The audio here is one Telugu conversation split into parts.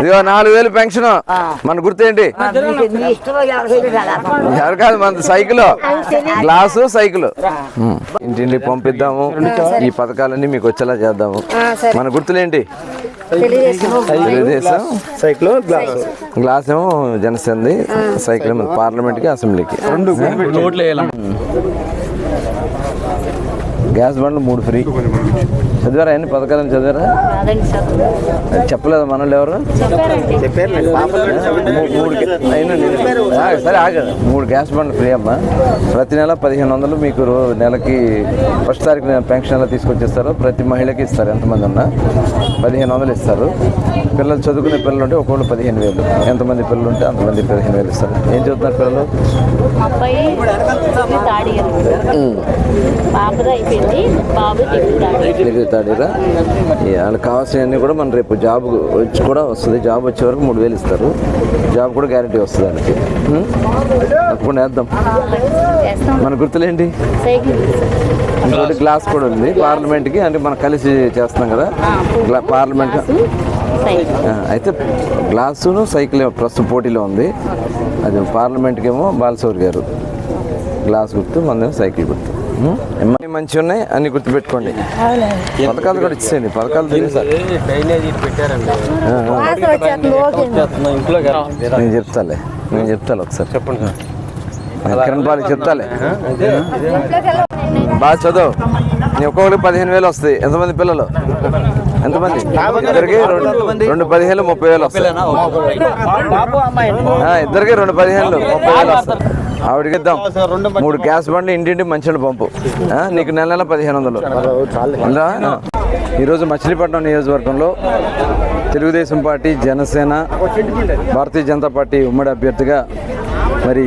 ఇదిగో నాలుగు వేలు పెన్షన్. మన గుర్తేంటి? ఎవరు కాదు మన సైకిల్. Glass cycle. ఉమ్. ఇంటింటికి పంపిద్దాము. ఈ పథకాలన్నీ మీకు వచ్చేలా చేద్దాము. మన గుర్తులేంటి? Telugu Desam cycle glass. Glass. ఏమో జనసేనది సైకిల్ ఏమో పార్లమెంట్కి అసెంబ్లీకి. రెండు ఓట్లు వేయాలి గ్యాస్ బండ్లు మూడు ఫ్రీ. చదివారా అన్ని పథకాలను చదివారా? చెప్పలేదు మనల్ని ఎవరు? సరే ఆగ మూడు గ్యాస్ బండ్లు ఫ్రీ అమ్మా. ప్రతి నెల పదిహేను వందలు మీకు నెలకి ఫస్ట్ తారీఖు పెన్షన్ ఎలా తీసుకొచ్చేస్తారు ప్రతి మహిళకి ఇస్తారు. ఎంతమంది ఉన్నా పదిహేను వందలు ఇస్తారు. పిల్లలు చదువుకునే పిల్లలు ఉంటే ఒక్కొక్కరు పదిహేను వేలు. ఎంతమంది పిల్లలు ఉంటే అంతమంది పదిహేను వేలు ఇస్తారు. ఏం చదువుతున్నారు పిల్లలు? బాబు తిరుగుతాడురా. వాళ్ళకి కావాల్సినవన్నీ కూడా మన రేపు జాబ్ వచ్చి కూడా వస్తుంది. జాబ్ వచ్చే వరకు మూడు వేలు ఇస్తారు. జాబ్ కూడా గ్యారంటీ వస్తుంది వాళ్ళకి? తప్పకుండా వేద్దాం. మన గుర్తులేంటి? ఇంకోటి గ్లాస్ కూడా ఉంది. పార్లమెంట్కి అంటే మనం కలిసి చేస్తున్నాం కదా. పార్లమెంట్ అయితే గ్లాసును సైకిల్ ప్రస్తుతం పోటీలో ఉంది. అది పార్లమెంట్కి ఏమో బాలసౌరి గారు. గ్లాస్ గుర్తు మందేమో సైకిల్ గుర్తు. మంచిగా ఉన్నాయి అన్ని గుర్తుపెట్టుకోండి. పథకాలు కూడా ఇచ్చేయండి పథకాలు నేను చెప్తాలే నేను చెప్తాను ఒకసారి. చెప్పండి. కిరణ్ పాలి చెప్తాలే. బాగా చదువు. నీ ఒక్కొక్కరికి పదిహేను వేలు వస్తాయి. ఎంతమంది పిల్లలు? ఎంతమంది? ఇద్దరికి రెండు రెండు పదిహేను ముప్పై వేలు వస్తాయి. ఇద్దరికి రెండు పదిహేను ముప్పై వేలు వస్తాయి. ఆవిడకి ఇద్దాం మూడు గ్యాస్ బండ్లు ఇంటింటి మంచినీళ్ళు పంపు. నీకు నెల నెల పదిహేను వందలు. ఉందా? ఈరోజు మచిలీపట్నం నియోజకవర్గంలో తెలుగుదేశం పార్టీ జనసేన భారతీయ జనతా పార్టీ ఉమ్మడి అభ్యర్థిగా మరి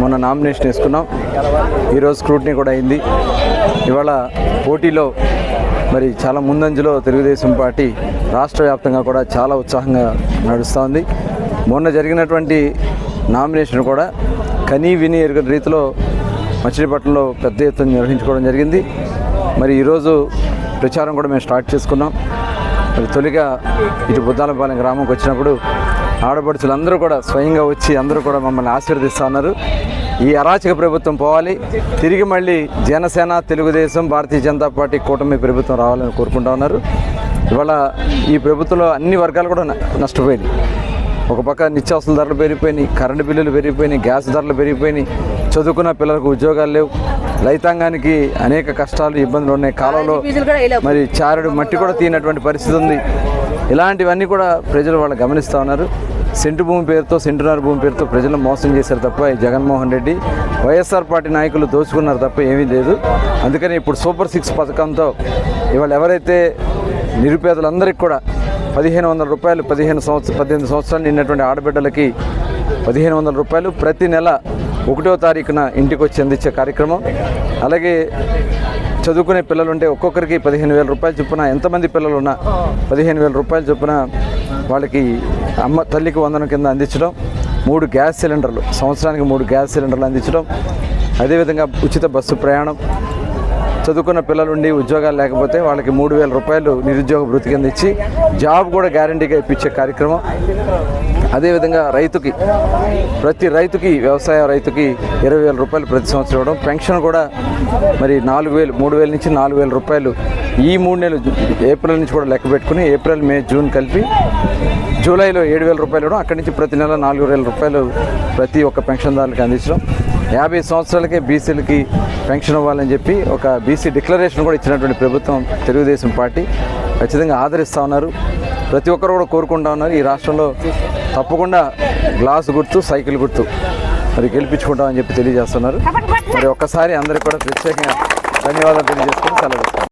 మొన్న నామినేషన్ వేసుకున్నాం. ఈరోజు స్క్రూటినీ కూడా అయింది. ఇవాళ పోటీలో మరి చాలా ముందంజలో తెలుగుదేశం పార్టీ రాష్ట్ర వ్యాప్తంగా కూడా చాలా ఉత్సాహంగా నడుస్తోంది మొన్న జరిగినటువంటి నామినేషన్ కూడా కనీ విని ఎరుగని రీతిలో మచిలీపట్నంలో పెద్ద ఎత్తున నిర్వహించుకోవడం జరిగింది. మరి ఈరోజు ప్రచారం కూడా మేము స్టార్ట్ చేసుకున్నాం. మరి తొలిగా ఇటు బుద్దాలపాలెం గ్రామంకి వచ్చినప్పుడు ఆడపడుచులందరూ కూడా స్వయంగా వచ్చి అందరూ కూడా మమ్మల్ని ఆశీర్వదిస్తూ ఉన్నారు. ఈ అరాచక ప్రభుత్వం పోవాలి. తిరిగి మళ్ళీ జనసేన తెలుగుదేశం భారతీయ జనతా పార్టీ కూటమి ప్రభుత్వం రావాలని కోరుకుంటా ఉన్నారు. ఇవాళ ఈ ప్రభుత్వంలో అన్ని వర్గాలు కూడా న- నష్టపోయింది ఒక పక్క నిత్యావసర ధరలు పెరిగిపోయినాయి కరెంటు బిల్లులు పెరిగిపోయినాయి గ్యాస్ ధరలు పెరిగిపోయినాయి. చదువుకున్న పిల్లలకు ఉద్యోగాలు లేవు. రైతాంగానికి అనేక కష్టాలు ఇబ్బందులు ఉన్నాయి. కాలంలో మరి చారుడు మట్టి కూడా తీనటువంటి పరిస్థితి ఉంది. ఇలాంటివన్నీ కూడా ప్రజలు వాళ్ళు గమనిస్తూ ఉన్నారు. సెంటు భూమి పేరుతో సెంటున్నర భూమి పేరుతో ప్రజలను మోసం చేశారు తప్ప ఈ జగన్మోహన్ రెడ్డి వైఎస్ఆర్ పార్టీ నాయకులు దోచుకున్నారు తప్ప ఏమీ లేదు. అందుకని ఇప్పుడు సూపర్ సిక్స్ పథకంతో ఇవాళ ఎవరైతే నిరుపేదలందరికీ కూడా పదిహేను వందల రూపాయలు పదిహేను సంవత్సరం పద్దెనిమిది సంవత్సరాలు నిన్నటువంటి ఆడబిడ్డలకి పదిహేను వందల రూపాయలు ప్రతి నెల ఒకటో తారీఖున ఇంటికి వచ్చి అందించే కార్యక్రమం. అలాగే చదువుకునే పిల్లలుంటే ఒక్కొక్కరికి పదిహేను వేల రూపాయలు చొప్పున ఎంతమంది పిల్లలు ఉన్నా పదిహేను వేల రూపాయలు చొప్పున వాళ్ళకి అమ్మ తల్లికి వందనం కింద అందించడం మూడు గ్యాస్ సిలిండర్లు సంవత్సరానికి మూడు గ్యాస్ సిలిండర్లు అందించడం అదేవిధంగా ఉచిత బస్సు ప్రయాణం చదువుకున్న పిల్లలుండి ఉద్యోగాలు లేకపోతే వాళ్ళకి మూడు వేల రూపాయలు నిరుద్యోగ భృతి కింద ఇచ్చి జాబ్ కూడా గ్యారంటీగా ఇప్పించే కార్యక్రమం. అదేవిధంగా రైతుకి ప్రతి రైతుకి వ్యవసాయ రైతుకి ఇరవై వేల రూపాయలు ప్రతి సంవత్సరం ఇవ్వడం. పెన్షన్ కూడా మరి నాలుగు వేలు మూడు వేల నుంచి నాలుగు వేల రూపాయలు ఈ మూడు నెలలు ఏప్రిల్ నుంచి కూడా లెక్క పెట్టుకుని ఏప్రిల్ మే జూన్ కలిపి జూలైలో ఏడు వేల రూపాయలు ఇవ్వడం అక్కడి నుంచి ప్రతి నెల నాలుగు వేల రూపాయలు ప్రతి ఒక్క పెన్షన్దారులకు అందించడం. యాభై సంవత్సరాలకే బీసీలకి పెన్షన్ ఇవ్వాలని చెప్పి ఒక బీసీ డిక్లరేషన్ కూడా ఇచ్చినటువంటి ప్రభుత్వం తెలుగుదేశం పార్టీ ఖచ్చితంగా ఆదరిస్తూ ఉన్నారు. ప్రతి ఒక్కరు కూడా కోరుకుంటా ఉన్నారు. ఈ రాష్ట్రంలో తప్పకుండా గ్లాస్ గుర్తు సైకిల్ గుర్తు మరి గెలిపించుకుంటామని చెప్పి తెలియజేస్తున్నారు. మరి ఒక్కసారి అందరికీ కూడా ప్రత్యేకంగా ధన్యవాదాలు తెలియజేసుకుని సెలవు